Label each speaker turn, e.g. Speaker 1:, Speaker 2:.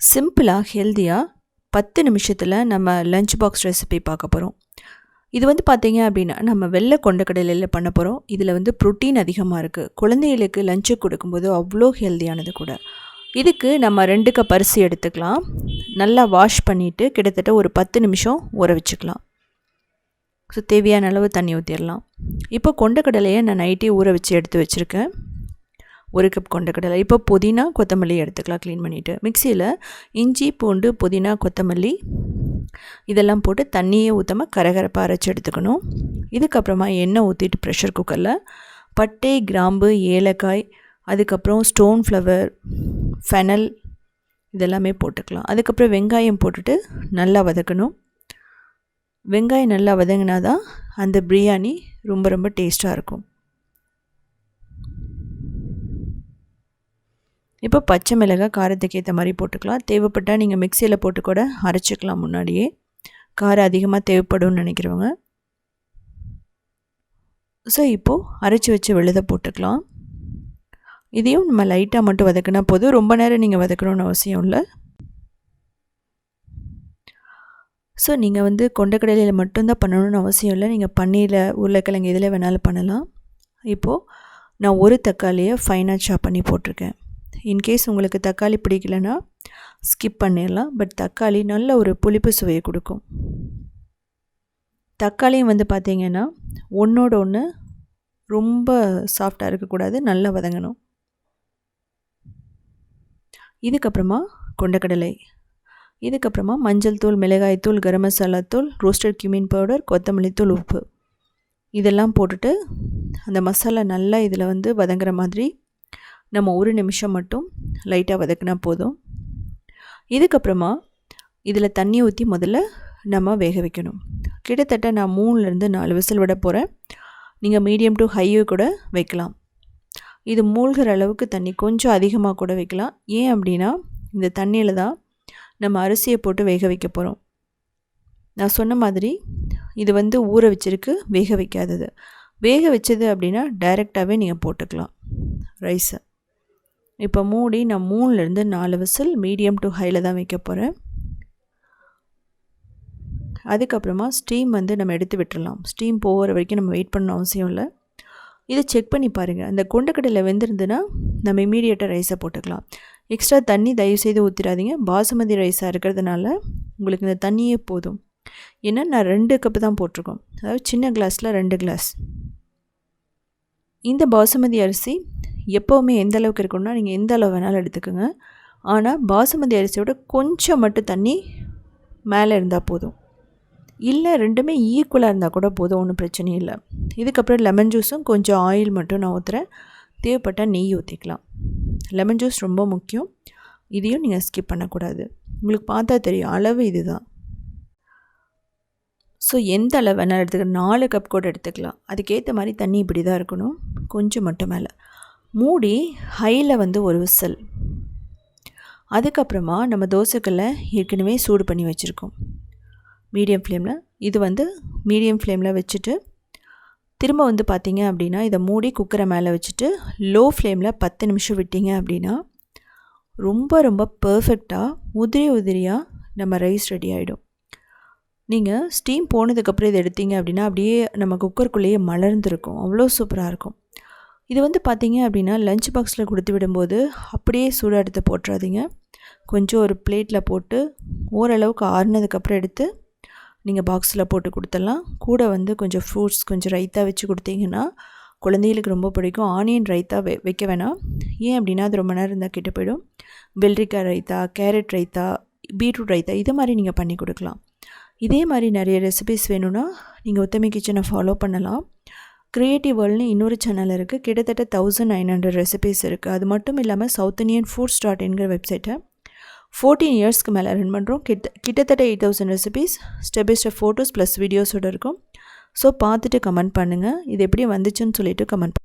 Speaker 1: சிம்பிளாக ஹெல்த்தியாக பத்து நிமிஷத்தில் நம்ம லஞ்ச் பாக்ஸ் ரெசிபி பார்க்க போகிறோம் இது வந்து பார்த்திங்க அப்படின்னா நம்ம வெள்ளை கொண்டக்கடலையில் பண்ண போகிறோம் இதில் வந்து ப்ரோட்டீன் அதிகமாக இருக்குது குழந்தைகளுக்கு லஞ்சு கொடுக்கும்போது அவ்வளோ ஹெல்த்தியானது கூட. இதுக்கு நம்ம ரெண்டு கப் அரிசி எடுத்துக்கலாம். நல்லா வாஷ் பண்ணிவிட்டு கிட்டத்தட்ட ஒரு பத்து நிமிஷம் ஊற வச்சுக்கலாம். ஸோ தேவையான அளவு தண்ணி ஊற்றிடலாம் இப்போ கொண்டக்கடலையை நான் நைட்டே ஊற வச்சு எடுத்து வச்சுருக்கேன். ஒரு கப் கொண்டக்கடலை இப்போ புதினா கொத்தமல்லி எடுத்துக்கலாம் க்ளீன் பண்ணிவிட்டு மிக்சியில் இஞ்சி பூண்டு புதினா கொத்தமல்லி இதெல்லாம் போட்டு தண்ணியே ஊற்றாமல் கரகரப்பாக அரைச்சி எடுத்துக்கணும். இதுக்கப்புறமா எண்ணெய் ஊற்றிட்டு ப்ரெஷர் குக்கரில் பட்டை கிராம்பு ஏலக்காய் அதுக்கப்புறம் ஸ்டோன் ஃப்ளவர் ஃபெனல் இதெல்லாமே போட்டுக்கலாம். அதுக்கப்புறம் வெங்காயம் போட்டுட்டு நல்லா வதக்கணும். வெங்காயம் நல்லா வதங்கினா தான் அந்த பிரியாணி ரொம்ப ரொம்ப டேஸ்ட்டாக இருக்கும். இப்போ பச்சை மிளகாய் காரத்துக்கு ஏற்ற மாதிரி போட்டுக்கலாம். தேவைப்பட்டால் நீங்கள் மிக்சியில் போட்டு கூட அரைச்சிக்கலாம் முன்னாடியே. காரம் அதிகமாக தேவைப்படும்னு நினைக்கிறவங்க. ஸோ இப்போது அரைச்சி வச்சு விழுத போட்டுக்கலாம். இதையும் நம்ம லைட்டாக மட்டும் வதக்கினா போதும். ரொம்ப நேரம் நீங்கள் வதக்கணும்னு அவசியம் இல்லை. ஸோ நீங்கள் வந்து கொண்டக்கடலையில் மட்டும்தான் பண்ணணும்னு அவசியம் இல்லை. நீங்கள் பன்னீரில் உருளைக்கிழங்கு இதில் வேணாலும் பண்ணலாம். இப்போது நான் ஒரு தக்காளியை ஃபைனாக சாப் பண்ணி போட்டிருக்கேன். இன்கேஸ் உங்களுக்கு தக்காளி பிடிக்கலன்னா ஸ்கிப் பண்ணிடலாம். பட் தக்காளி நல்ல ஒரு புளிப்பு சுவையை கொடுக்கும். தக்காளியும் வந்து பார்த்திங்கன்னா ஒன்றோட ஒன்று ரொம்ப சாஃப்டாக இருக்கக்கூடாது நல்லா வதங்கணும். இதுக்கப்புறமா கொண்டக்கடலை. இதுக்கப்புறமா மஞ்சள் தூள் மிளகாய் தூள் கரம் மசாலா தூள் ரோஸ்டட் கியூமின் பவுடர் கொத்தமல்லி தூள் உப்பு. இதெல்லாம் போட்டுட்டு அந்த மசாலா நல்லா இதில் வந்து வதங்குற மாதிரி நம்ம ஒரு நிமிஷம் மட்டும் லைட்டாக வதக்கினா போதும். இதுக்கப்புறமா இதில் தண்ணி ஊற்றி முதல்ல நம்ம வேக வைக்கணும். கிட்டத்தட்ட நான் மூணுலேருந்து நாலு விசில் விட போகிறேன் நீங்கள் மீடியம் டு ஹையோ கூட வைக்கலாம். இது மூழ்கிற அளவுக்கு தண்ணி கொஞ்சம் அதிகமாக கூட வைக்கலாம். ஏன் அப்படின்னா இந்த தண்ணியில் தான் நம்ம அரிசியை போட்டு வேக வைக்க போகிறோம் நான் சொன்ன மாதிரி இது வந்து ஊற வச்சிருக்கு வேக வைக்காதது. வேக வச்சது அப்படின்னா டைரெக்டாகவே நீங்கள் போட்டுக்கலாம். ரைஸை இப்போ மூடி நான் மூணுலேருந்து நாலு விசில் மீடியம் டு ஹையில் தான் வைக்க போகிறேன் அதுக்கப்புறமா ஸ்டீம் வந்து நம்ம எடுத்து விட்டுடலாம் ஸ்டீம் போகிற வரைக்கும் நம்ம வெயிட் பண்ண அவசியம் இல்லை. இதை செக் பண்ணி பாருங்கள் அந்த கொண்டக்கடையில் வெந்திருந்துன்னா நம்ம இமீடியட்டாக ரைஸை போட்டுக்கலாம். எக்ஸ்ட்ரா தண்ணி தயவுசெய்து ஊற்றிடாதீங்க பாசுமதி ரைஸாக இருக்கிறதுனால உங்களுக்கு இந்த தண்ணியே போதும். ஏன்னா நான் ரெண்டு கப்பு தான் போட்டிருக்கோம். அதாவது சின்ன கிளாஸில் ரெண்டு கிளாஸ் இந்த பாசுமதி அரிசி எப்போவுமே எந்த அளவுக்கு இருக்கணும்னா நீங்கள் எந்த அளவு வேணாலும் எடுத்துக்கோங்க. ஆனால் பாசுமதி அரிசியோட கொஞ்சம் மட்டும் தண்ணி மேலே இருந்தால் போதும். இல்லை ரெண்டுமே ஈக்குவலாக இருந்தால் கூட போதும் ஒன்றும் பிரச்சனை இல்லை. இதுக்கப்புறம் லெமன் ஜூஸும் கொஞ்சம் ஆயில் மட்டும் நான் ஊற்றுறேன் தேவைப்பட்டால் நெய் ஊற்றிக்கலாம் லெமன் ஜூஸ் ரொம்ப முக்கியம். இதையும் நீங்கள் ஸ்கிப் பண்ணக்கூடாது. உங்களுக்கு பார்த்தா தெரியும் அளவு இது தான் ஸோ எந்த அளவு வேணாலும் எடுத்துக்க நாலு கப் கூட எடுத்துக்கலாம். அதுக்கேற்ற மாதிரி தண்ணி இப்படி தான் இருக்கணும். கொஞ்சம் மட்டும் மேலே. மூடி ஹையில் வந்து ஒரு விசில். அதுக்கப்புறமா நம்ம தோசைக்கல்லை ஏற்கனவே சூடு பண்ணி வச்சுருக்கோம். மீடியம் ஃப்ளேமில் இது வந்து மீடியம் ஃப்ளேமில் வச்சுட்டு திரும்ப வந்து பார்த்திங்க அப்படின்னா இதை மூடி குக்கரை மேலே வச்சுட்டு லோ ஃப்ளேமில் பத்து நிமிஷம் விட்டிங்க அப்படின்னா ரொம்ப ரொம்ப பர்ஃபெக்டாக உதிரி உதிரியாக நம்ம ரைஸ் ரெடி ஆகிடும் நீங்கள் ஸ்டீம் போனதுக்கப்புறம் இதை எடுத்தீங்க அப்படின்னா அப்படியே நம்ம குக்கருக்குள்ளேயே மலர்ந்துருக்கும். அவ்வளோ சூப்பராக இருக்கும். இது வந்து பார்த்திங்க அப்படின்னா லஞ்ச் பாக்ஸில் கொடுத்து விடும்போது அப்படியே சூடாக எடுத்து போட்டுறாதீங்க. கொஞ்சம் ஒரு பிளேட்டில் போட்டு ஓரளவுக்கு ஆறுனதுக்கப்புறம் எடுத்து நீங்கள் பாக்ஸில் போட்டு கொடுத்துடலாம். கூட வந்து கொஞ்சம் ஃப்ரூட்ஸ் கொஞ்சம் ரைத்தா வச்சு கொடுத்தீங்கன்னா குழந்தைகளுக்கு ரொம்ப பிடிக்கும். ஆனியன் ரைத்தா வை வைக்க வேணாம். ஏன் அப்படின்னா அது ரொம்ப நேரம் இருந்தால் கெட்டு போயிடும். வெள்ளரிக்காய் ரைத்தா கேரட் ரைத்தா பீட்ரூட் ரைத்தா இது மாதிரி நீங்கள் பண்ணி கொடுக்கலாம். இதே மாதிரி நிறைய ரெசிபிஸ் வேணும்னா நீங்கள் உத்தமி கிச்சனை ஃபாலோ பண்ணலாம். க்ரியேட்டிவ் வேர்ல்ட்னு இன்னொரு சேனல் இருக்குது கிட்டத்தட்ட தௌசண்ட் நைன் ஹண்ட்ரட் ரெசிபீஸ் இருக்குது அது மட்டும் இல்லாமல் சவுத் இண்டியன் ஃபுட்ஸ் டாட் என்கிற வெப்சைட்டை ஃபோர்டீன் இயர்ஸ்க்கு மேலே ரன் பண்ணுறோம் கிட்ட கிட்டத்தட்ட eight thousand recipes step by step photos plus வீடியோஸோடு இருக்கும். ஸோ பார்த்துட்டு கமெண்ட் பண்ணுங்கள் இது எப்படி வந்துச்சுன்னு சொல்லிவிட்டு கமெண்ட்